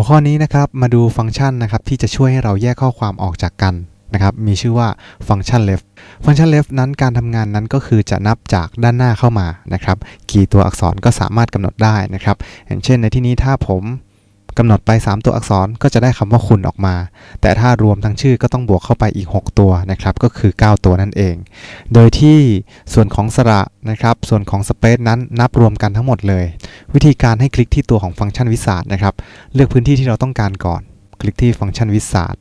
หัวข้อนี้นะครับมาดูฟังก์ชันนะครับที่จะช่วยให้เราแยกข้อความออกจากกันนะครับมีชื่อว่าฟังก์ชัน left ฟังก์ชัน left นั้นการทำงานนั้นก็คือจะนับจากด้านหน้าเข้ามานะครับกี่ตัวอักษรก็สามารถกำหนดได้นะครับอย่างเช่นในที่นี้ถ้าผม กำหนดไป 3 ตัวอักษรก็จะได้คำว่าคุณออกมา แต่ถ้ารวมทั้งชื่อก็ต้องบวกเข้าไปอีก 6 ตัวนะครับ ก็คือ 9 ตัวนั่นเอง โดยที่ส่วนของสระนะครับ ส่วนของสเปซนั้นนับรวมกันทั้งหมดเลย วิธีการให้คลิกที่ตัวของฟังก์ชันวิสาดนะครับ เลือกพื้นที่ที่เราต้องการก่อน คลิกที่ฟังก์ชันวิสาด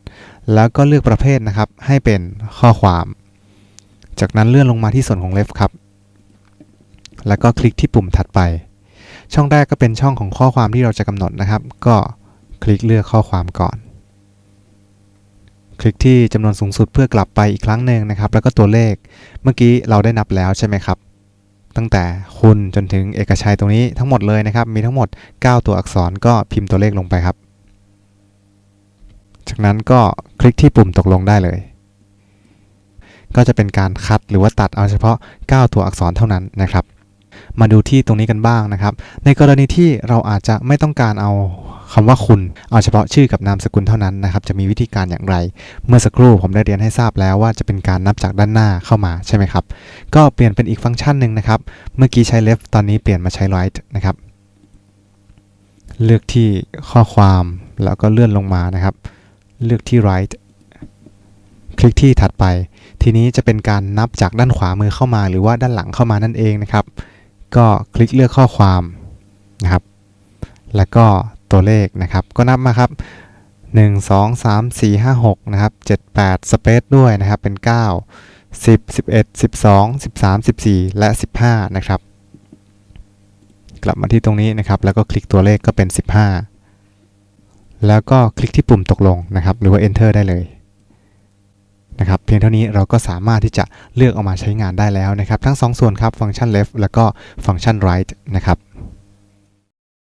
แล้วก็เลือกประเภทนะครับ ให้เป็นข้อความ จากนั้นเลื่อนลงมาที่ส่วนของ left ครับ แล้วก็คลิกที่ปุ่มถัดไป ช่องแรกก็เป็นช่องของข้อความที่เราจะกำหนดนะครับ ก็คลิกเลือกข้อความก่อน คลิกที่จำนวนสูงสุดเพื่อกลับไปอีกครั้งหนึ่งนะครับ แล้วก็ตัวเลขเมื่อกี้เราได้นับแล้วใช่ไหมครับ ตั้งแต่คุณจนถึงเอกชัยตรงนี้ทั้งหมดเลยนะครับ มีทั้งหมด 9 ตัวอักษรก็พิมพ์ตัวเลขลงไปครับ จากนั้นก็คลิกที่ปุ่มตกลงได้เลยก็จะเป็นการคัดหรือว่าตัดเอาเฉพาะ 9 ตัวอักษรเท่านั้นนะครับ มาดูที่ตรงนี้กันบ้างนะครับ ในกรณีที่เราอาจจะไม่ต้องการเอาคำว่าคุณเอาเฉพาะชื่อกับนามสกุลเท่านั้นนะครับ จะมีวิธีการอย่างไร เมื่อสักครู่ผมได้เรียนให้ทราบแล้วว่าจะเป็นการนับจากด้านหน้าเข้ามาใช่ไหมครับ ก็เปลี่ยนเป็นอีกฟังก์ชันหนึ่งนะครับ เมื่อกี้ใช้ left ตอนนี้เปลี่ยนมาใช้ right นะครับ เลือกที่ข้อความแล้วก็เลื่อนลงมานะครับ เลือกที่ right คลิกที่ถัดไป ทีนี้จะเป็นการนับจากด้านขวามือเข้ามา หรือว่าด้านหลังเข้ามานั่นเองนะครับ ก็คลิกเลือกข้อความนะครับ แล้วก็ตัวเลขนะครับ ก็นับมาครับ 1 2 3 4 5 6นะครับ7 8สเปซด้วยนะครับ เป็น 9 10 11 12 13 14 และ 15 นะครับ กลับมาที่ตรงนี้นะครับ แล้วก็คลิกตัวเลขก็เป็น 15 แล้วก็คลิกที่ปุ่มตกลงนะครับ หรือว่า enter ได้เลย เพียงเท่านี้เราก็สามารถที่จะเลือกออกมาใช้งานได้แล้วนะครับ ทั้ง 2 ส่วนครับฟังก์ชัน left แล้วก็ฟังก์ชัน right นะครับ